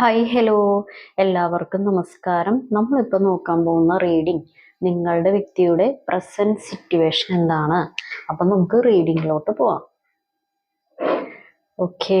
Hi hello എല്ലാവർക്കും നമസ്കാരം. നമ്മളിപ്പോൾ നോക്കാൻ പോകുന്ന റീഡിംഗ് നിങ്ങളുടെ വ്യക്തിയുടെ പ്രസന്റ് സിറ്റുവേഷൻ എന്താണ്? അപ്പം നമുക്ക് റീഡിങ്ങിലോട്ട് പോവാം. ഓക്കെ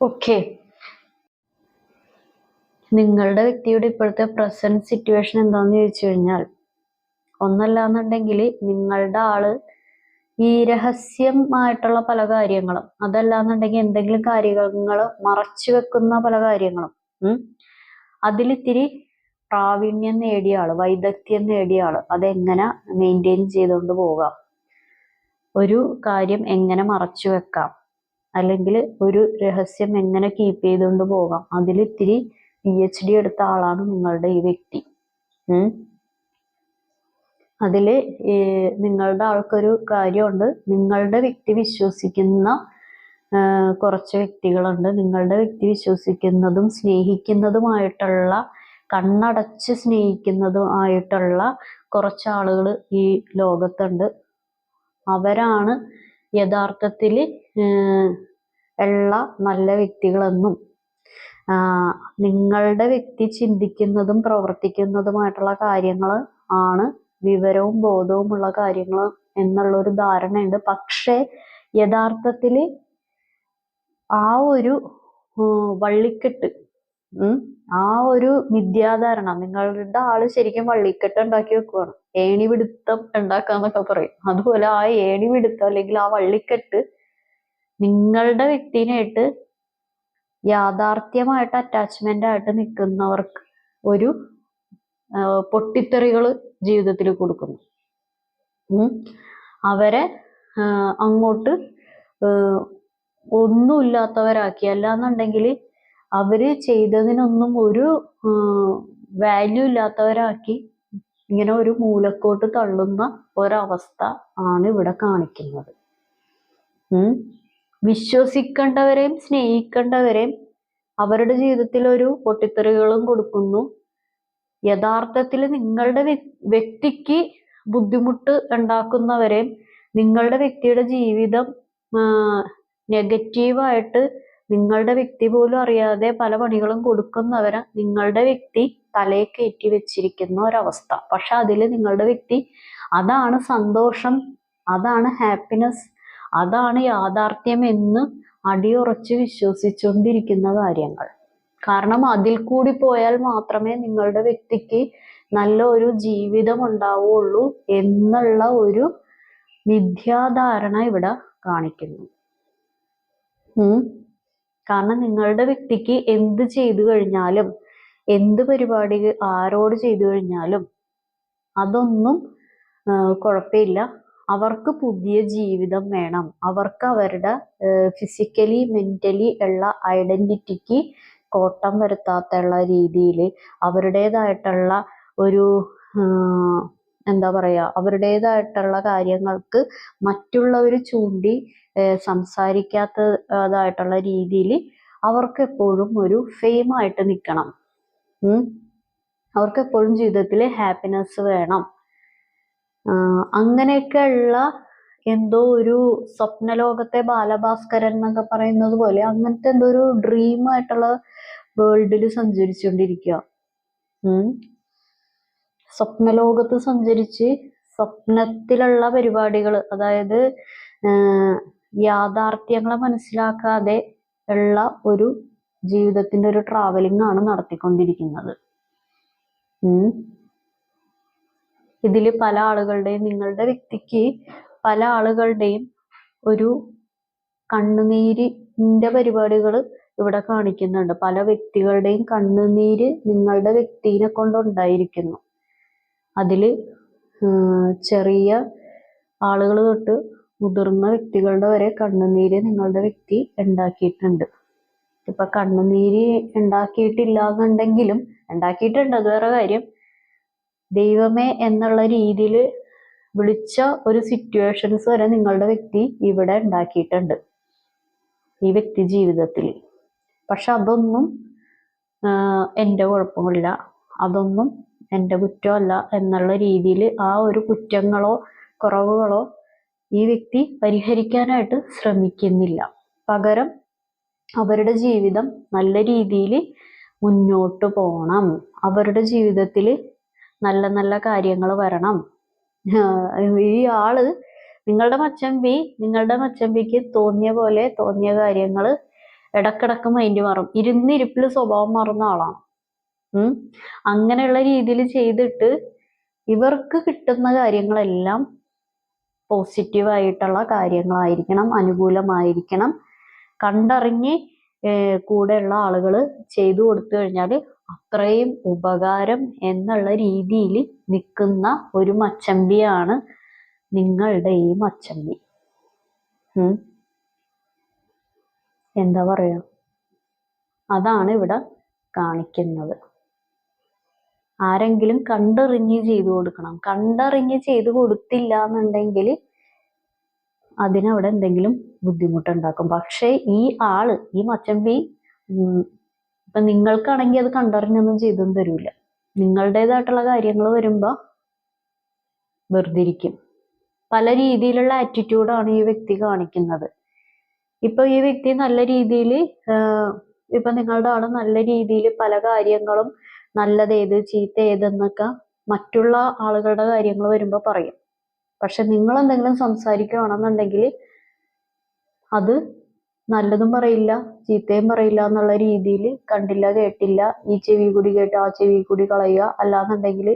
ഓക്കെ നിങ്ങളുടെ വ്യക്തിയുടെ ഇപ്പോഴത്തെ പ്രസന്റ് സിറ്റുവേഷൻ എന്താണെന്ന് ചോദിച്ചു കഴിഞ്ഞാൽ ഒന്നല്ലാന്നുണ്ടെങ്കിൽ നിങ്ങളുടെ ആൾ ഈ രഹസ്യമായിട്ടുള്ള പല കാര്യങ്ങളും അതല്ലാന്നുണ്ടെങ്കിൽ എന്തെങ്കിലും കാര്യങ്ങൾ മറച്ചു വെക്കുന്ന പല കാര്യങ്ങളും അതിലിത്തിരി പ്രാവീണ്യം നേടിയ ആൾ വൈദഗ്ധ്യം നേടിയ ആൾ അതെങ്ങനെ മെയിന്റെയിൻ ചെയ്തുകൊണ്ട് പോകാം? ഒരു കാര്യം എങ്ങനെ മറച്ചു വെക്കാം? അല്ലെങ്കിൽ ഒരു രഹസ്യം എങ്ങനെ കീപ്പ് ചെയ്തുകൊണ്ട് പോകാം? അതിലിത്തിരി പി എച്ച് ഡി എടുത്ത ആളാണ് നിങ്ങളുടെ ഈ വ്യക്തി. അതിൽ നിങ്ങളുടെ ആൾക്കൊരു കാര്യമുണ്ട്. നിങ്ങളുടെ വ്യക്തി വിശ്വസിക്കുന്ന കുറച്ച് വ്യക്തികളുണ്ട്. നിങ്ങളുടെ വ്യക്തി വിശ്വസിക്കുന്നതും സ്നേഹിക്കുന്നതുമായിട്ടുള്ള കണ്ണടച്ച് സ്നേഹിക്കുന്നതുമായിട്ടുള്ള കുറച്ച് ആളുകൾ ഈ ലോകത്തുണ്ട്. അവരാണ് യഥാർത്ഥത്തിൽ ഉള്ള നല്ല വ്യക്തികളെന്നും നിങ്ങളുടെ വ്യക്തി ചിന്തിക്കുന്നതും പ്രവർത്തിക്കുന്നതുമായിട്ടുള്ള കാര്യങ്ങൾ ആണ് വിവരവും ബോധവുമുള്ള കാര്യങ്ങൾ എന്നുള്ളൊരു ധാരണയുണ്ട്. പക്ഷേ യഥാർത്ഥത്തിൽ ആ ഒരു വള്ളിക്കെട്ട് ആ ഒരു മിഥ്യാധാരണ. നിങ്ങളുടെ ആൾ ശരിക്കും വള്ളിക്കെട്ട് ഉണ്ടാക്കി വെക്കുവാണ്. ഏണി പിടുത്തം ഉണ്ടാക്കാന്നൊക്കെ പറയും. അതുപോലെ ആ ഏണി പിടുത്തം അല്ലെങ്കിൽ ആ വള്ളിക്കെട്ട് നിങ്ങളുടെ വ്യക്തിനായിട്ട് യാഥാർത്ഥ്യമായിട്ട് അറ്റാച്ച്മെന്റ് ആയിട്ട് നിൽക്കുന്നവർക്ക് ഒരു പൊട്ടിത്തെറികൾ ജീവിതത്തിൽ കൊടുക്കുന്നു. അവരെ അങ്ങോട്ട് ഒന്നുമില്ലാത്തവരാക്കി. അല്ലാന്നുണ്ടെങ്കിൽ അവർ ചെയ്തതിനൊന്നും ഒരു വാല്യൂ ഇല്ലാത്തവരാക്കി ഇങ്ങനെ ഒരു മൂലക്കോട്ട് തള്ളുന്ന ഒരവസ്ഥ ആണ് ഇവിടെ കാണിക്കുന്നത്. വിശ്വസിക്കേണ്ടവരെയും സ്നേഹിക്കേണ്ടവരെയും അവരുടെ ജീവിതത്തിൽ ഒരു പൊട്ടിത്തെറികളും കൊടുക്കുന്നു യഥാർത്ഥത്തിൽ നിങ്ങളുടെ വ്യ- വ്യക്തിക്ക് ബുദ്ധിമുട്ട് ഉണ്ടാക്കുന്നവരെയും നിങ്ങളുടെ വ്യക്തിയുടെ ജീവിതം നെഗറ്റീവായിട്ട് നിങ്ങളുടെ വ്യക്തി പോലും അറിയാതെ പല പണികളും കൊടുക്കുന്നവരെ. നിങ്ങളുടെ വ്യക്തി തലയെ കയറ്റി വെച്ചിരിക്കുന്ന ഒരവസ്ഥ. പക്ഷെ അതിൽ നിങ്ങളുടെ വ്യക്തി അതാണ് സന്തോഷം അതാണ് ഹാപ്പിനെസ് അതാണ് യാഥാർത്ഥ്യം എന്ന് അടിയുറച്ച് വിശ്വസിച്ചുകൊണ്ടിരിക്കുന്ന കാര്യങ്ങൾ. കാരണം അതിൽ കൂടി പോയാൽ മാത്രമേ നിങ്ങളുടെ വ്യക്തിക്ക് നല്ല ഒരു ജീവിതം ഉണ്ടാവുള്ളൂ എന്നുള്ള ഒരു മിഥ്യാധാരണ ഇവിടെ കാണിക്കുന്നു. കാരണം നിങ്ങളുടെ വ്യക്തിക്ക് എന്ത് ചെയ്തു കഴിഞ്ഞാലും എന്ത് പരിപാടി ആരോട് ചെയ്തു കഴിഞ്ഞാലും അതൊന്നും കുഴപ്പമില്ല. അവർക്ക് പുതിയ ജീവിതം വേണം. അവർക്ക് അവരുടെ ഫിസിക്കലി മെന്റലി ഉള്ള ഐഡന്റിറ്റിക്ക് കോട്ടം വരുത്താത്തുള്ള രീതിയിൽ അവരുടേതായിട്ടുള്ള ഒരു എന്താ പറയുക അവരുടേതായിട്ടുള്ള കാര്യങ്ങൾക്ക് മറ്റുള്ളവർ ചൂണ്ടി സംസാരിക്കാത്തതായിട്ടുള്ള രീതിയിൽ അവർക്ക് എപ്പോഴും ഒരു ഫെയിമായിട്ട് നിൽക്കണം. അവർക്ക് എപ്പോഴും ജീവിതത്തിൽ ഹാപ്പിനെസ് വേണം. അങ്ങനെയൊക്കെ ഉള്ള എന്തോ ഒരു സ്വപ്നലോകത്തെ ബാലഭാസ്കരൻ എന്നൊക്കെ പറയുന്നത് പോലെ അങ്ങനത്തെ എന്തോ ഒരു ഡ്രീം ആയിട്ടുള്ള വേൾഡിൽ സഞ്ചരിച്ചുകൊണ്ടിരിക്കുക സ്വപ്നലോകത്ത് സഞ്ചരിച്ച് സ്വപ്നത്തിലുള്ള പരിപാടികൾ അതായത് യാഥാർത്ഥ്യങ്ങളെ മനസ്സിലാക്കാതെ ഉള്ള ഒരു ജീവിതത്തിന്റെ ഒരു ട്രാവലിംഗ് ആണ് നടത്തിക്കൊണ്ടിരിക്കുന്നത്. ഇതിൽ പല ആളുകളുടെയും നിങ്ങളുടെ വ്യക്തിക്ക് പല ആളുകളുടെയും ഒരു കണ്ണുനീരിന്റെ പരിപാടികൾ ഇവിടെ കാണിക്കുന്നുണ്ട്. പല വ്യക്തികളുടെയും കണ്ണുനീര് നിങ്ങളുടെ വ്യക്തിനെ കൊണ്ടുണ്ടായിരിക്കുന്നു. അതിൽ ചെറിയ ആളുകൾ തൊട്ട് മുതിർന്ന വ്യക്തികളുടെ വരെ കണ്ണുനീര് നിങ്ങളുടെ വ്യക്തി ഉണ്ടാക്കിയിട്ടുണ്ട്. ഇപ്പൊ കണ്ണുനീര് ഉണ്ടാക്കിയിട്ടില്ല എന്നുണ്ടെങ്കിലും ഉണ്ടാക്കിയിട്ടുണ്ട് അത് വേറെ കാര്യം. ദൈവമേ എന്നുള്ള രീതിയിൽ വിളിച്ച ഒരു സിറ്റുവേഷൻസ് വരെ നിങ്ങളുടെ വ്യക്തി ഇവിടെ ഉണ്ടാക്കിയിട്ടുണ്ട്. ഈ വ്യക്തി ജീവിതത്തിൽ പക്ഷെ അതൊന്നും എന്റെ കുഴപ്പമില്ല. അതൊന്നും എന്റെ കുറ്റമല്ല എന്നുള്ള രീതിയിൽ ആ ഒരു കുറ്റങ്ങളോ കുറവുകളോ ഈ വ്യക്തി പരിഹരിക്കാനായിട്ട് ശ്രമിക്കുന്നില്ല. പകരം അവരുടെ ജീവിതം നല്ല രീതിയിൽ മുന്നോട്ട് പോകണം. അവരുടെ ജീവിതത്തിൽ നല്ല നല്ല കാര്യങ്ങൾ വരണം. ഈ ആൾ നിങ്ങളുടെ മച്ചമ്പി നിങ്ങളുടെ മച്ചമ്പിക്ക് തോന്നിയ പോലെ തോന്നിയ കാര്യങ്ങൾ ഇടക്കിടക്ക് മൈൻഡ് മാറും. ഇരുന്നിരിപ്പിൽ സ്വഭാവം മാറുന്ന ആളാണ്. അങ്ങനെയുള്ള രീതിയിൽ ചെയ്തിട്ട് ഇവർക്ക് കിട്ടുന്ന കാര്യങ്ങളെല്ലാം പോസിറ്റീവ് ആയിട്ടുള്ള കാര്യങ്ങളായിരിക്കണം അനുകൂലമായിരിക്കണം. കണ്ടറിഞ്ഞ് കൂടെയുള്ള ആളുകൾ ചെയ്തു കൊടുത്തു കഴിഞ്ഞാൽ അത്രയും ഉപകാരം എന്നുള്ള രീതിയിൽ നിൽക്കുന്ന ഒരു മച്ചമ്പിയാണ് നിങ്ങളുടെ ഈ മച്ചമ്പി എന്താ പറയുക അതാണ് ഇവിടെ കാണിക്കുന്നത്. ആരെങ്കിലും കണ്ടറിഞ്ഞ് ചെയ്തു കൊടുക്കണം. കണ്ടറിഞ്ഞ് ചെയ്തു കൊടുത്തില്ല എന്നുണ്ടെങ്കിൽ അതിനവിടെ എന്തെങ്കിലും ബുദ്ധിമുട്ടുണ്ടാക്കും. പക്ഷേ ഈ ആൾ ഈ മച്ചമ്പി ഇപ്പൊ നിങ്ങൾക്കാണെങ്കിൽ അത് കണ്ടറിഞ്ഞൊന്നും ചെയ്തും തരൂല. നിങ്ങളുടേതായിട്ടുള്ള കാര്യങ്ങൾ വരുമ്പോ വെറുതെ ഇരിക്കും. പല രീതിയിലുള്ള ആറ്റിറ്റ്യൂഡാണ് ഈ വ്യക്തി കാണിക്കുന്നത്. ഇപ്പൊ ഈ വ്യക്തി നല്ല രീതിയിൽ ഇപ്പൊ നിങ്ങളുടെ ആൾ നല്ല രീതിയിൽ പല കാര്യങ്ങളും നല്ലത് ഏത് ചീത്ത ഏതെന്നൊക്കെ മറ്റുള്ള ആളുകളുടെ കാര്യങ്ങൾ വരുമ്പോൾ പറയും. പക്ഷെ നിങ്ങൾ എന്തെങ്കിലും സംസാരിക്കുകയാണെന്നുണ്ടെങ്കിൽ അത് നല്ലതും പറയില്ല ചീത്തയും പറയില്ല എന്നുള്ള രീതിയിൽ കണ്ടില്ല കേട്ടില്ല ഈ ചെവി കൂടി കേട്ട് ആ ചെവി കൂടി കളയുക അല്ലാന്നുണ്ടെങ്കിൽ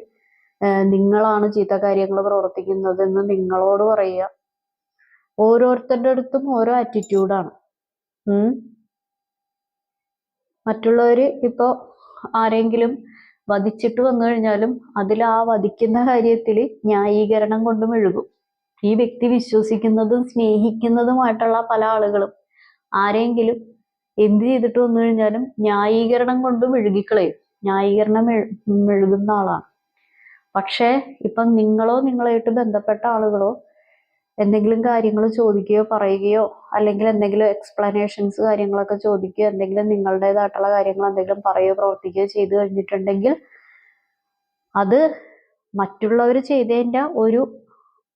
നിങ്ങളാണ് ചീത്ത കാര്യങ്ങൾ പ്രവർത്തിക്കുന്നതെന്ന് നിങ്ങളോട് പറയുക. ഓരോരുത്തരുടെ അടുത്തും ഓരോ ആറ്റിറ്റ്യൂഡാണ് മറ്റുള്ളവർ മറ്റുള്ളവര് ഇപ്പോ ആരെങ്കിലും വധിച്ചിട്ട് വന്നു കഴിഞ്ഞാലും അതിൽ ആ വധിക്കുന്ന കാര്യത്തിൽ ന്യായീകരണം കൊണ്ട് മെഴുകും. ഈ വ്യക്തി വിശ്വസിക്കുന്നതും സ്നേഹിക്കുന്നതുമായിട്ടുള്ള പല ആളുകളും ആരെങ്കിലും എന്ത് ചെയ്തിട്ട് വന്നു കഴിഞ്ഞാലും ന്യായീകരണം കൊണ്ട് മെഴുകിക്കളയും. ന്യായീകരണം മെഴു- മെഴുകുന്ന ആളാണ്. പക്ഷേ ഇപ്പം നിങ്ങളോ നിങ്ങളായിട്ട് ബന്ധപ്പെട്ട ആളുകളോ എന്തെങ്കിലും കാര്യങ്ങൾ ചോദിക്കുകയോ പറയുകയോ അല്ലെങ്കിൽ എന്തെങ്കിലും എക്സ്പ്ലനേഷൻസ് കാര്യങ്ങളൊക്കെ ചോദിക്കുകയോ എന്തെങ്കിലും നിങ്ങളുടേതായിട്ടുള്ള കാര്യങ്ങൾ എന്തെങ്കിലും പറയുകയോ പ്രവർത്തിക്കുകയോ ചെയ്തു കഴിഞ്ഞിട്ടുണ്ടെങ്കിൽ അത് മറ്റുള്ളവർ ചെയ്തതിന്റെ ഒരു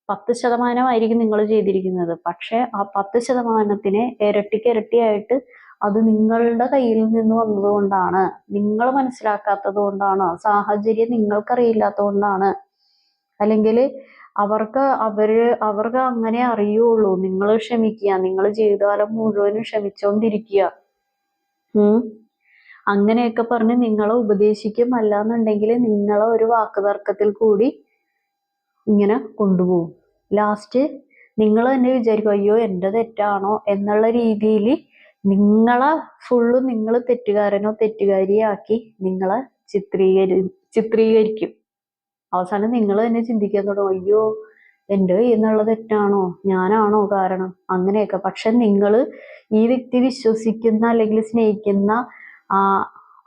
പത്ത് ശതമാനമായിരിക്കും നിങ്ങൾ ചെയ്തിരിക്കുന്നത്. പക്ഷേ ആ പത്ത് ശതമാനത്തിനെ ഇരട്ടിക്ക് ഇരട്ടിയായിട്ട് അത് നിങ്ങളുടെ കയ്യിൽ നിന്ന് വന്നതുകൊണ്ടാണ് നിങ്ങൾ മനസ്സിലാക്കാത്തത് കൊണ്ടാണ് സാഹചര്യം നിങ്ങൾക്കറിയില്ലാത്തത് കൊണ്ടാണ് അല്ലെങ്കിൽ അവർക്ക് അവർ അവർക്ക് അങ്ങനെ അറിയുള്ളൂ. നിങ്ങൾ ക്ഷമിക്കുക. നിങ്ങൾ ജീവിതകാലം മുഴുവനും ക്ഷമിച്ചോണ്ടിരിക്കുക. ഉം. അങ്ങനെയൊക്കെ പറഞ്ഞ് നിങ്ങളെ ഉപദേശിക്കും. അല്ലാന്നുണ്ടെങ്കിൽ നിങ്ങളെ ഒരു വാക്കുതർക്കത്തിൽ കൂടി ഇങ്ങനെ കൊണ്ടുപോകും. ലാസ്റ്റ് നിങ്ങൾ തന്നെ വിചാരിക്കും അയ്യോ എന്റെ തെറ്റാണോ? എന്നുള്ള രീതിയിൽ നിങ്ങളെ ഫുള്ള് നിങ്ങൾ തെറ്റുകാരനോ തെറ്റുകാരിയാക്കി നിങ്ങളെ ചിത്രീകരി ചിത്രീകരിക്കും. അവസാനം നിങ്ങൾ തന്നെ ചിന്തിക്കാൻ തുടങ്ങും അയ്യോ എന്റെ എന്നുള്ളത് തെറ്റാണോ? ഞാനാണോ കാരണം? അങ്ങനെയൊക്കെ. പക്ഷെ നിങ്ങൾ ഈ വ്യക്തി വിശ്വസിക്കുന്ന അല്ലെങ്കിൽ സ്നേഹിക്കുന്ന ആ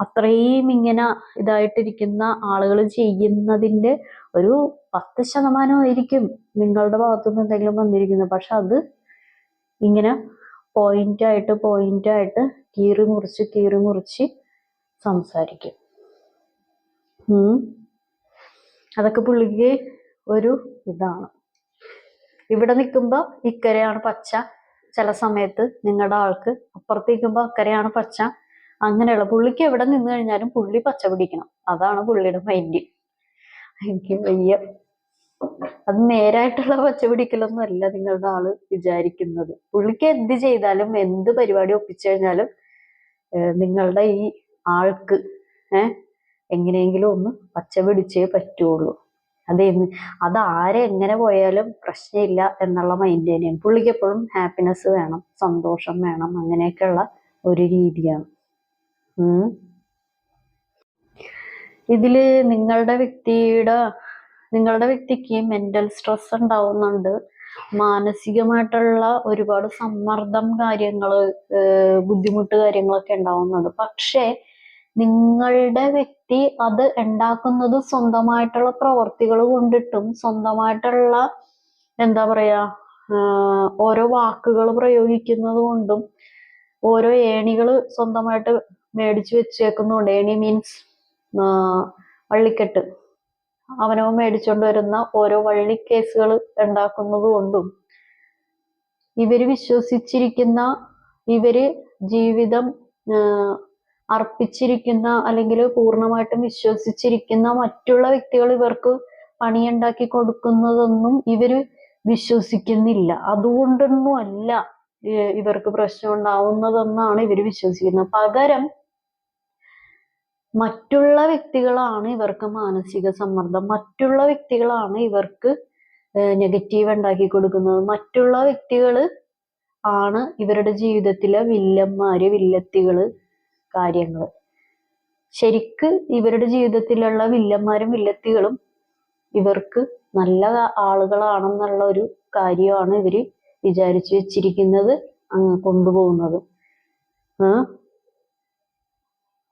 അത്രയും ഇങ്ങനെ ഇതായിട്ടിരിക്കുന്ന ആളുകൾ ചെയ്യുന്നതിന്റെ ഒരു പത്ത് ശതമാനമായിരിക്കും നിങ്ങളുടെ ഭാഗത്തുനിന്ന് എന്തെങ്കിലും വന്നിരിക്കുന്നത്. പക്ഷെ അത് ഇങ്ങനെ പോയിന്റ് ആയിട്ട് പോയിന്റ് ആയിട്ട് കീറി മുറിച്ച് കീറി മുറിച്ച് സംസാരിക്കും. അതൊക്കെ പുള്ളിക്ക് ഒരു ഇതാണ്. ഇവിടെ നിൽക്കുമ്പോൾ ഇക്കരയാണ് പച്ച. ചില സമയത്ത് നിങ്ങളുടെ ആൾക്ക് അപ്പുറത്ത് നിൽക്കുമ്പോൾ അക്കരയാണ് പച്ച. അങ്ങനെയുള്ള പുള്ളിക്ക് എവിടെ നിന്ന് കഴിഞ്ഞാലും പുള്ളി പച്ച പിടിക്കണം. അതാണ് പുള്ളിയുടെ മൈൻഡ് എനിക്ക് വയ്യ. അത് നേരായിട്ടുള്ള പച്ച പിടിക്കലൊന്നും അല്ല നിങ്ങളുടെ ആൾ വിചാരിക്കുന്നത്. പുള്ളിക്ക് എന്ത് ചെയ്താലും എന്ത് പരിപാടി ഒപ്പിച്ചു കഴിഞ്ഞാലും നിങ്ങളുടെ ഈ ആൾക്ക് ഏഹ് എങ്ങനെയെങ്കിലും ഒന്ന് പച്ച പിടിച്ചേ പറ്റുള്ളൂ. അത് അത് ആരെ എങ്ങനെ പോയാലും പ്രശ്നമില്ല എന്നുള്ള മൈൻഡ് തന്നെയാണ്. പുള്ളിക്ക് എപ്പോഴും ഹാപ്പിനെസ് വേണം സന്തോഷം വേണം അങ്ങനെയൊക്കെയുള്ള ഒരു രീതിയാണ്. ഇതിൽ നിങ്ങളുടെ വ്യക്തിയുടെ നിങ്ങളുടെ വ്യക്തിക്ക് മെന്റൽ സ്ട്രെസ് ഉണ്ടാവുന്നുണ്ട്. മാനസികമായിട്ടുള്ള ഒരുപാട് സമ്മർദ്ദം കാര്യങ്ങൾ ബുദ്ധിമുട്ട് കാര്യങ്ങളൊക്കെ ഉണ്ടാവുന്നുണ്ട്. പക്ഷേ നിങ്ങളുടെ വ്യക്തി അത് ഉണ്ടാക്കുന്നത് സ്വന്തമായിട്ടുള്ള പ്രവർത്തികൾ കൊണ്ടിട്ടും സ്വന്തമായിട്ടുള്ള എന്താ പറയാ ഓരോ വാക്കുകൾ പ്രയോഗിക്കുന്നത് കൊണ്ടും ഓരോ ഏണികൾ സ്വന്തമായിട്ട് മേടിച്ചു വെച്ചേക്കുന്നുണ്ട് ഏണി മീൻസ് വള്ളിക്കെട്ട്. അവനവൻ മേടിച്ചുകൊണ്ട് വരുന്ന ഓരോ വള്ളി കേസുകൾ ഉണ്ടാക്കുന്നത് കൊണ്ടും ഇവർ വിശ്വസിച്ചിരിക്കുന്ന ഇവർ ജീവിതം അർപ്പിച്ചിരിക്കുന്ന അല്ലെങ്കിൽ പൂർണമായിട്ടും വിശ്വസിച്ചിരിക്കുന്ന മറ്റുള്ള വ്യക്തികൾ ഇവർക്ക് പണിയുണ്ടാക്കി കൊടുക്കുന്നതൊന്നും ഇവർ വിശ്വസിക്കുന്നില്ല. അതുകൊണ്ടൊന്നും അല്ല ഇവർക്ക് പ്രശ്നം ഉണ്ടാവുന്നതെന്നാണ് ഇവർ വിശ്വസിക്കുന്നത്. പകരം മറ്റുള്ള വ്യക്തികളാണ് ഇവർക്ക് മാനസിക സമ്മർദ്ദം. മറ്റുള്ള വ്യക്തികളാണ് ഇവർക്ക് നെഗറ്റീവ് ഉണ്ടാക്കി കൊടുക്കുന്നത്. മറ്റുള്ള വ്യക്തികൾ ആണ് ഇവരുടെ ജീവിതത്തിലെ വില്ലന്മാര് വില്ലത്തികൾ. കാര്യങ്ങൾ ശരിക്ക് ഇവരുടെ ജീവിതത്തിലുള്ള വില്ലന്മാരും വില്ലത്തികളും ഇവർക്ക് നല്ല ആളുകളാണെന്നുള്ള ഒരു കാര്യമാണ് ഇവർ വിചാരിച്ചു വെച്ചിരിക്കുന്നത് അങ്ങ് കൊണ്ടുപോകുന്നത്?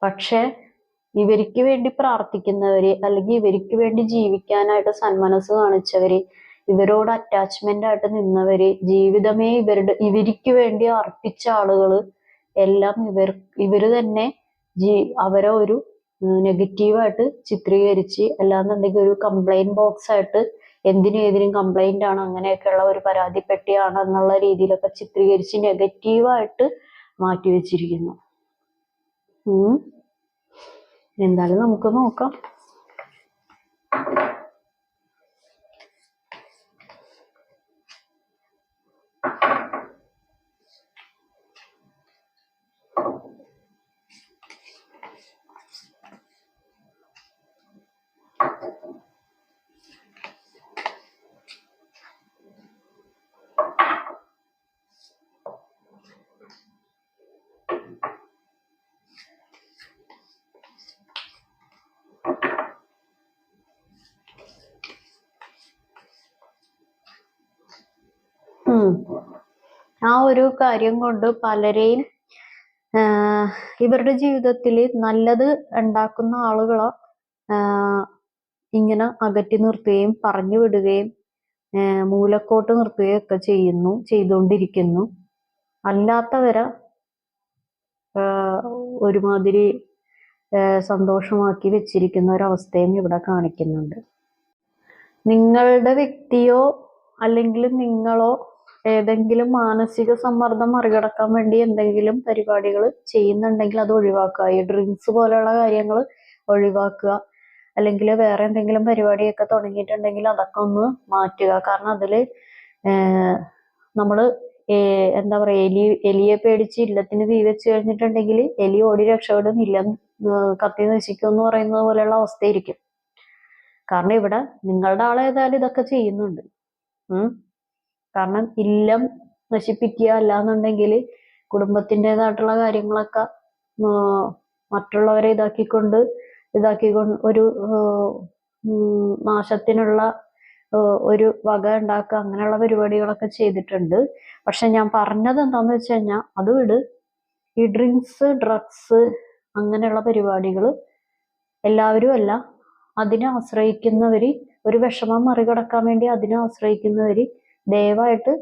പക്ഷെ ഇവർക്ക് വേണ്ടി പ്രാർത്ഥിക്കുന്നവര് അല്ലെങ്കിൽ ഇവർക്ക് വേണ്ടി ജീവിക്കാനായിട്ട് സന്മനസ് കാണിച്ചവര് ഇവരോട് അറ്റാച്ച്മെന്റ് ആയിട്ട് നിന്നവര് ജീവിതമേ ഇവരുടെ ഇവർക്ക് വേണ്ടി അർപ്പിച്ച ആളുകൾ എല്ലാം ഇവർ ഇവർ തന്നെ ജീ അവരെ ഒരു നെഗറ്റീവായിട്ട് ചിത്രീകരിച്ച് അല്ലാന്നുണ്ടെങ്കിൽ ഒരു കംപ്ലൈന്റ് ബോക്സ് ആയിട്ട് എന്തിനും ഏതിനും കംപ്ലൈന്റ് ആണ് അങ്ങനെയൊക്കെയുള്ള ഒരു പരാതിപ്പെട്ടിയാണ് എന്നുള്ള രീതിയിലൊക്കെ ചിത്രീകരിച്ച് നെഗറ്റീവായിട്ട് മാറ്റി വെച്ചിരിക്കുന്നു. എന്തായാലും നമുക്ക് നോക്കാം ആ ഒരു കാര്യം കൊണ്ട് പലരെയും ഇവരുടെ ജീവിതത്തിൽ നല്ലത് ഉണ്ടാക്കുന്ന ആളുകളെ ഇങ്ങനെ അകറ്റി നിർത്തുകയും പറഞ്ഞു വിടുകയും മൂലക്കോട്ട് നിർത്തുകയും ഒക്കെ ചെയ്യുന്നു ചെയ്തുകൊണ്ടിരിക്കുന്നു. അല്ലാത്തവരെ ഒരുമാതിരി സന്തോഷമാക്കി വെച്ചിരിക്കുന്ന ഒരവസ്ഥയും ഇവിടെ കാണിക്കുന്നുണ്ട്. നിങ്ങളുടെ വ്യക്തിയോ അല്ലെങ്കിൽ നിങ്ങളോ ഏതെങ്കിലും മാനസിക സമ്മർദ്ദം മറികടക്കാൻ വേണ്ടി എന്തെങ്കിലും പരിപാടികൾ ചെയ്യുന്നുണ്ടെങ്കിൽ അത് ഒഴിവാക്കുക. ഈ ഡ്രിങ്ക്സ് പോലെയുള്ള കാര്യങ്ങൾ ഒഴിവാക്കുക. അല്ലെങ്കിൽ വേറെ എന്തെങ്കിലും പരിപാടിയൊക്കെ തുടങ്ങിയിട്ടുണ്ടെങ്കിൽ അതൊക്കെ ഒന്ന് മാറ്റുക. കാരണം അതിൽ നമ്മൾ എന്താ പറയുക എലി എലിയെ പേടിച്ച് ഇല്ലത്തിന് തീ വെച്ച് കഴിഞ്ഞിട്ടുണ്ടെങ്കിൽ എലി ഓടി രക്ഷപ്പെടും ഇല്ല കത്തി നശിക്കും എന്ന് പറയുന്നത് പോലെയുള്ള അവസ്ഥയായിരിക്കും. കാരണം ഇവിടെ നിങ്ങളുടെ ആളേതായാലും ഇതൊക്കെ ചെയ്യുന്നുണ്ട്. ഉം. കാരണം ഇല്ലം നശിപ്പിക്കുക അല്ലാന്നുണ്ടെങ്കിൽ കുടുംബത്തിന്റെതായിട്ടുള്ള കാര്യങ്ങളൊക്കെ മറ്റുള്ളവരെ ഇതാക്കിക്കൊണ്ട് ഇതാക്കിക്കൊണ്ട് ഒരു നാശത്തിനുള്ള ഒരു വക ഉണ്ടാക്കുക അങ്ങനെയുള്ള പരിപാടികളൊക്കെ ചെയ്തിട്ടുണ്ട്. പക്ഷെ ഞാൻ പറഞ്ഞത് എന്താന്ന് വെച്ച് കഴിഞ്ഞാൽ അത് വിട് ഈ ഡ്രിങ്ക്സ് ഡ്രഗ്സ് അങ്ങനെയുള്ള പരിപാടികൾ എല്ലാവരും അല്ല അതിനെ ആശ്രയിക്കുന്നവര് ഒരു വിഷമം മറികടക്കാൻ വേണ്ടി അതിനെ ആശ്രയിക്കുന്നവര് ദയവായിട്ട്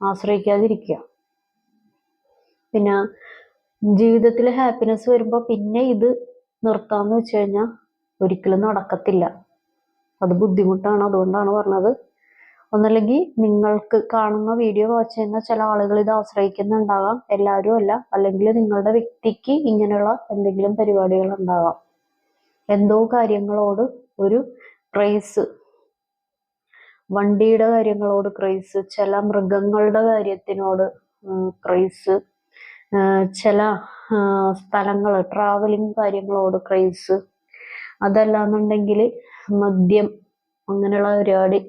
ആശ്രയിക്കാതിരിക്കുക. പിന്നെ ജീവിതത്തിൽ ഹാപ്പിനെസ് വരുമ്പോൾ പിന്നെ ഇത് നിർത്താന്ന് വെച്ച് കഴിഞ്ഞാൽ ഒരിക്കലും നടക്കത്തില്ല. അത് ബുദ്ധിമുട്ടാണ് അതുകൊണ്ടാണ് പറഞ്ഞത്. ഒന്നല്ലെങ്കിൽ നിങ്ങൾക്ക് കാണുന്ന വീഡിയോ വാച്ച് ചെയ്യുന്ന ചില ആളുകൾ ഇത് ആശ്രയിക്കുന്നുണ്ടാകാം എല്ലാവരും അല്ല. അല്ലെങ്കിൽ നിങ്ങളുടെ വ്യക്തിക്ക് ഇങ്ങനെയുള്ള എന്തെങ്കിലും പരിപാടികൾ ഉണ്ടാകാം. എന്തോ കാര്യങ്ങളോട് ഒരു ക്രൈസ് വണ്ടിയുടെ കാര്യങ്ങളോട് ക്രൈസ് ചില മൃഗങ്ങളുടെ കാര്യത്തിനോട് ക്രൈസ് ചില സ്ഥലങ്ങൾ ട്രാവലിംഗ് കാര്യങ്ങളോട് ക്രൈസ്. അതല്ലാന്നുണ്ടെങ്കിൽ മദ്യം അങ്ങനെയുള്ള പരിപാടി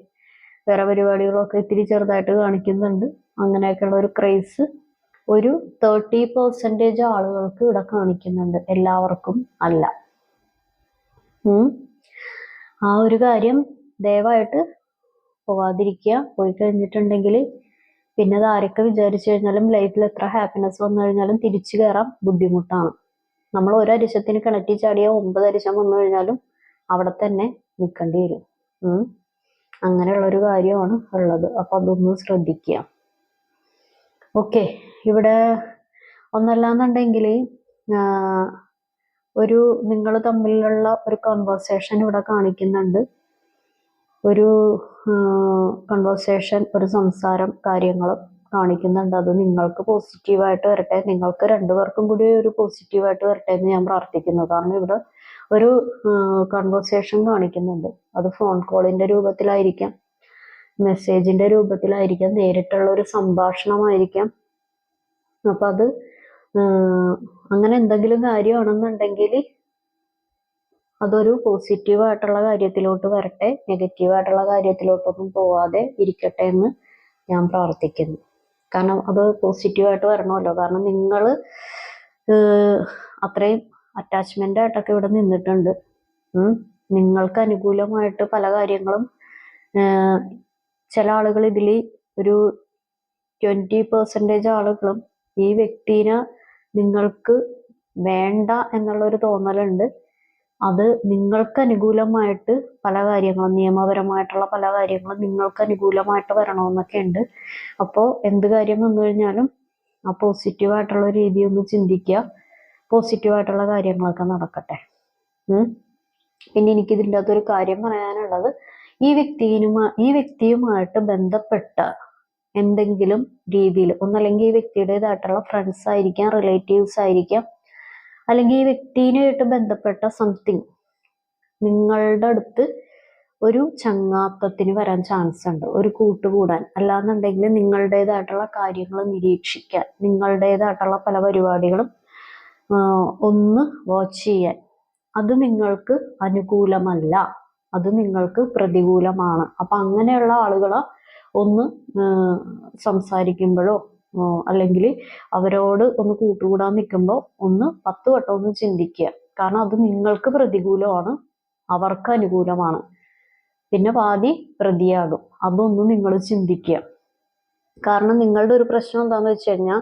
വേറെ പരിപാടികളൊക്കെ ഇത്തിരി ചെറുതായിട്ട് കാണിക്കുന്നുണ്ട്. അങ്ങനെയൊക്കെയുള്ള ഒരു ക്രൈസ് ഒരു തേർട്ടി പെർസെന്റേജ് ആളുകൾക്ക് ഇവിടെ കാണിക്കുന്നുണ്ട്. എല്ലാവർക്കും അല്ല. ആ ഒരു കാര്യം ദയവായിട്ട് പോവാതിരിക്കുക. പോയി കഴിഞ്ഞിട്ടുണ്ടെങ്കിൽ പിന്നെ അത് ആരൊക്കെ വിചാരിച്ചു കഴിഞ്ഞാലും ലൈഫിൽ എത്ര ഹാപ്പിനെസ് വന്നു കഴിഞ്ഞാലും തിരിച്ചു കയറാൻ ബുദ്ധിമുട്ടാണ്. നമ്മൾ ഒരു അരിശത്തിന് കിണറ്റി ചാടിയ ഒമ്പത് അരിശം വന്നു കഴിഞ്ഞാലും അവിടെ തന്നെ നിൽക്കേണ്ടി വരും. അങ്ങനെയുള്ളൊരു കാര്യമാണ് ഉള്ളത്. അപ്പൊ അതൊന്ന് ശ്രദ്ധിക്കുക. ഓക്കെ. ഇവിടെ ഒന്നല്ലാന്നുണ്ടെങ്കിൽ ഒരു നിങ്ങൾ തമ്മിലുള്ള ഒരു കോൺവെർസേഷൻ ഇവിടെ കാണിക്കുന്നുണ്ട്. ഒരു കൺവേഴ്സേഷൻ ഒരു സംസാരം കാര്യങ്ങൾ കാണിക്കുന്നുണ്ട്. അത് നിങ്ങൾക്ക് പോസിറ്റീവായിട്ട് വരട്ടെ. നിങ്ങൾക്ക് രണ്ടുപേർക്കും കൂടി ഒരു പോസിറ്റീവായിട്ട് വരട്ടെ എന്ന് ഞാൻ പ്രാർത്ഥിക്കുന്നു. കാരണം ഇവിടെ ഒരു കൺവേഴ്സേഷൻ കാണിക്കുന്നുണ്ട്. അത് ഫോൺ കോളിന്റെ രൂപത്തിലായിരിക്കാം മെസ്സേജിന്റെ രൂപത്തിലായിരിക്കാം നേരിട്ടുള്ള ഒരു സംഭാഷണമായിരിക്കാം. അപ്പൊ അത് അങ്ങനെ എന്തെങ്കിലും കാര്യമാണെന്നുണ്ടെങ്കിൽ അതൊരു പോസിറ്റീവ് ആയിട്ടുള്ള കാര്യത്തിലോട്ട് വരട്ടെ. നെഗറ്റീവ് ആയിട്ടുള്ള കാര്യത്തിലോട്ടൊന്നും പോവാതെ ഇരിക്കട്ടെ എന്ന് ഞാൻ പ്രാർത്ഥിക്കുന്നു. കാരണം അത് പോസിറ്റീവ് ആയിട്ട് വരണമല്ലോ. കാരണം നിങ്ങൾ അത്രയും അറ്റാച്ച്മെന്റ് ആയിട്ടൊക്കെ ഇവിടെ നിന്നിട്ടുണ്ട്. നിങ്ങൾക്ക് അനുകൂലമായിട്ട് പല കാര്യങ്ങളും ചില ആളുകൾ ഇതിൽ ഒരു ട്വന്റി പെർസെന്റേജ് ആളുകളും ഈ വ്യക്തിനെ നിങ്ങൾക്ക് വേണ്ട എന്നുള്ളൊരു തോന്നലുണ്ട്. അത് നിങ്ങൾക്ക് അനുകൂലമായിട്ട് പല കാര്യങ്ങളും നിയമപരമായിട്ടുള്ള പല കാര്യങ്ങളും നിങ്ങൾക്ക് അനുകൂലമായിട്ട് വരണമെന്നൊക്കെ ഉണ്ട് അപ്പോൾ എന്ത് കാര്യം വന്നു കഴിഞ്ഞാലും ആ പോസിറ്റീവ് ആയിട്ടുള്ള രീതി ഒന്ന് ചിന്തിക്കുക. പോസിറ്റീവ് ആയിട്ടുള്ള കാര്യങ്ങളൊക്കെ നടക്കട്ടെ. പിന്നെ എനിക്ക് ഇതിന്റെ അകത്തൊരു കാര്യം പറയാനുള്ളത്. ഈ വ്യക്തിയുമാ ഈ വ്യക്തിയുമായിട്ട് ബന്ധപ്പെട്ട എന്തെങ്കിലും രീതിയിൽ ഒന്നല്ലെങ്കിൽ ഈ വ്യക്തിയുടേതായിട്ടുള്ള ഫ്രണ്ട്സ് ആയിരിക്കാം റിലേറ്റീവ്സ് ആയിരിക്കാം അല്ലെങ്കിൽ ഈ വ്യക്തിയുമായിട്ട് ബന്ധപ്പെട്ട സംതിങ് നിങ്ങളുടെ അടുത്ത് ഒരു ചങ്ങാത്തത്തിന് വരാൻ ചാൻസ് ഉണ്ട്. ഒരു കൂട്ടുകൂടാൻ. അല്ലാന്നുണ്ടെങ്കിൽ നിങ്ങളുടേതായിട്ടുള്ള കാര്യങ്ങൾ നിരീക്ഷിക്കാൻ നിങ്ങളുടേതായിട്ടുള്ള പല പരിപാടികളും ഒന്ന് വാച്ച് ചെയ്യാൻ. അത് നിങ്ങൾക്ക് അനുകൂലമല്ല. അത് നിങ്ങൾക്ക് പ്രതികൂലമാണ്. അപ്പൊ അങ്ങനെയുള്ള ആളുകളെ ഒന്ന് സംസാരിക്കുമ്പോഴോ അല്ലെങ്കിൽ അവരോട് ഒന്ന് കൂട്ടുകൂടാൻ നിൽക്കുമ്പോൾ ഒന്ന് പത്ത് വട്ടം ഒന്ന് ചിന്തിക്കുക. കാരണം അത് നിങ്ങൾക്ക് പ്രതികൂലമാണ് അവർക്ക് അനുകൂലമാണ്. പിന്നെ പാതി പ്രതിയാകും. അതൊന്നും നിങ്ങൾ ചിന്തിക്കുക. കാരണം നിങ്ങളുടെ ഒരു പ്രശ്നം എന്താന്ന് വെച്ച് കഴിഞ്ഞാൽ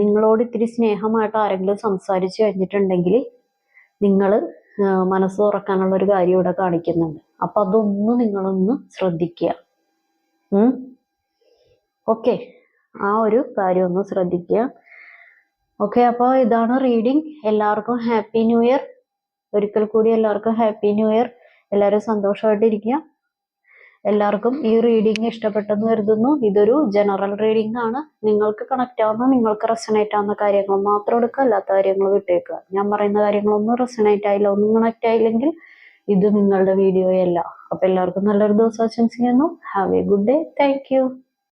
നിങ്ങളോട് ഇത്തിരി സ്നേഹമായിട്ട് ആരെങ്കിലും സംസാരിച്ചു കഴിഞ്ഞിട്ടുണ്ടെങ്കിൽ നിങ്ങൾ മനസ്സ് തുറക്കാനുള്ള ഒരു കാര്യം ഇവിടെ കാണിക്കുന്നുണ്ട്. അപ്പൊ അതൊന്നും നിങ്ങളൊന്ന് ശ്രദ്ധിക്കുക. ഓക്കെ. ആ ഒരു കാര്യം ഒന്ന് ശ്രദ്ധിക്കുക. ഓക്കെ അപ്പോൾ ഇതാണ് റീഡിംഗ് എല്ലാവർക്കും ഹാപ്പി ന്യൂ ഇയർ ഒരിക്കൽ കൂടി എല്ലാവർക്കും ഹാപ്പി ന്യൂ ഇയർ എല്ലാവരും സന്തോഷമായിട്ടിരിക്കുക. എല്ലാവർക്കും ഈ റീഡിംഗ് ഇഷ്ടപ്പെട്ടെന്ന് കരുതുന്നു. ഇതൊരു ജനറൽ റീഡിംഗ് ആണ്. നിങ്ങൾക്ക് കണക്ട് ആവുന്ന നിങ്ങൾക്ക് റെസണേറ്റ് ആവുന്ന കാര്യങ്ങൾ മാത്രം എടുക്കുക. അല്ലാത്ത കാര്യങ്ങൾ വിട്ടേക്കുക. ഞാൻ പറയുന്ന കാര്യങ്ങളൊന്നും റെസണേറ്റ് ആയില്ല. ഒന്നും കണക്ട് ആയില്ലെങ്കിൽ ഇത് നിങ്ങളുടെ വീഡിയോയല്ല അപ്പൊ എല്ലാവർക്കും നല്ലൊരു ദിവസം ആശംസിക്കുന്നു. Have a good day thank